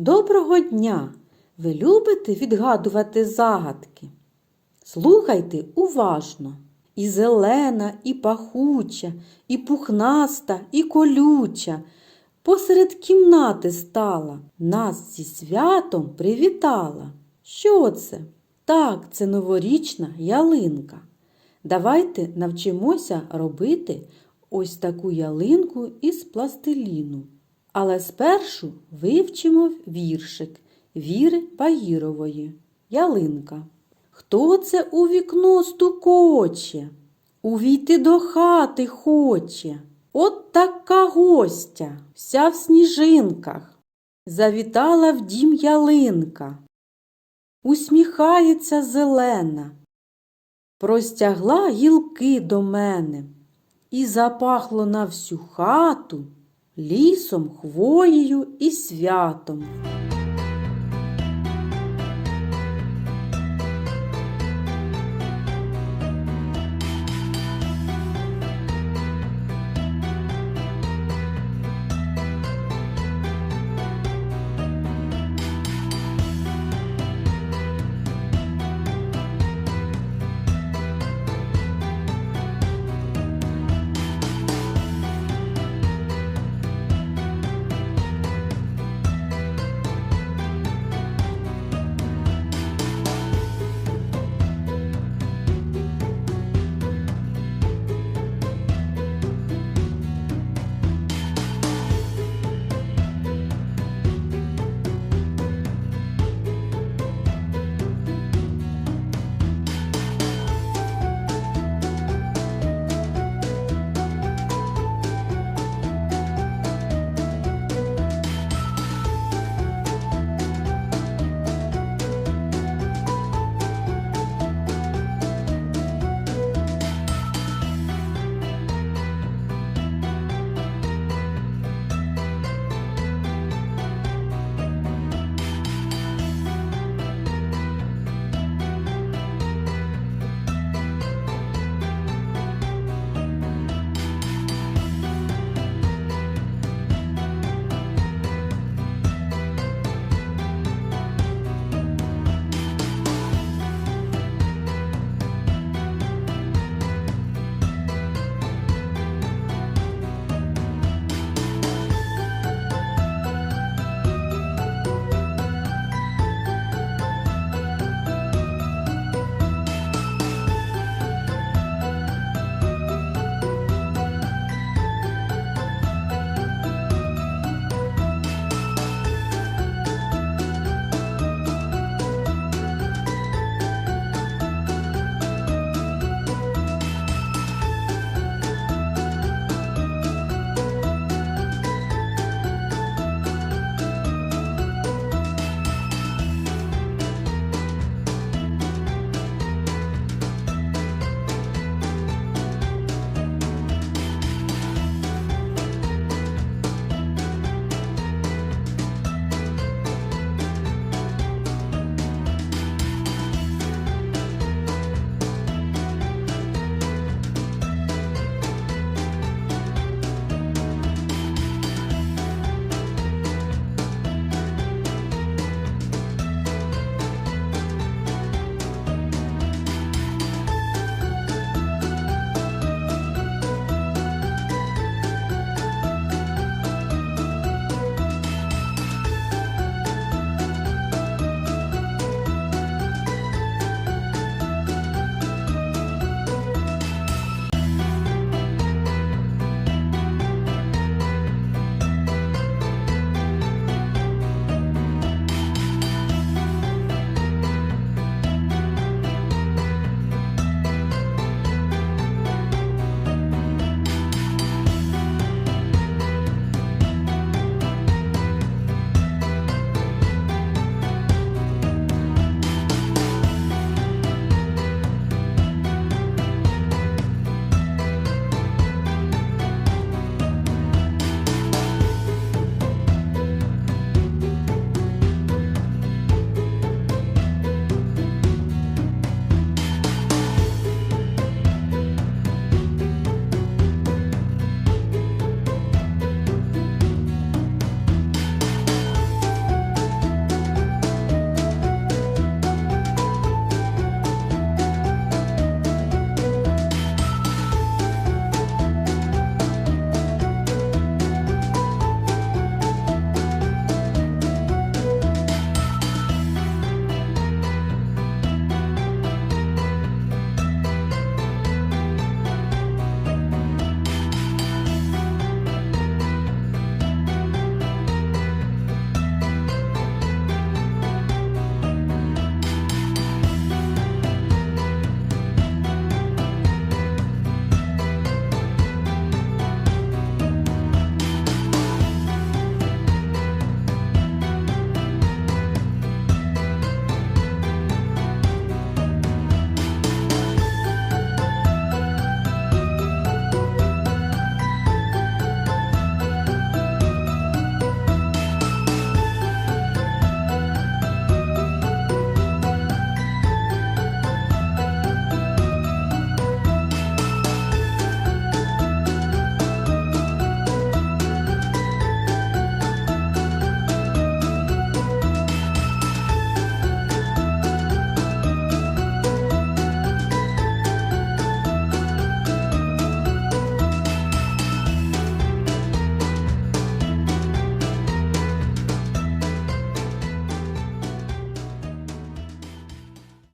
Доброго дня! Ви любите відгадувати загадки? Слухайте уважно. І зелена, і пахуча, і пухнаста, і колюча. Посеред кімнати стала, нас зі святом привітала. Що це? Так, це новорічна ялинка. Давайте навчимося робити ось таку ялинку із пластиліну. Але спершу вивчимо віршик Віри Паїрової. Ялинка. Хто це у вікно стукоче? Увійти до хати хоче. От така гостя, вся в сніжинках. Завітала в дім ялинка. Усміхається зелена. Простягла гілки до мене і запахло на всю хату лісом, хвоєю і святом.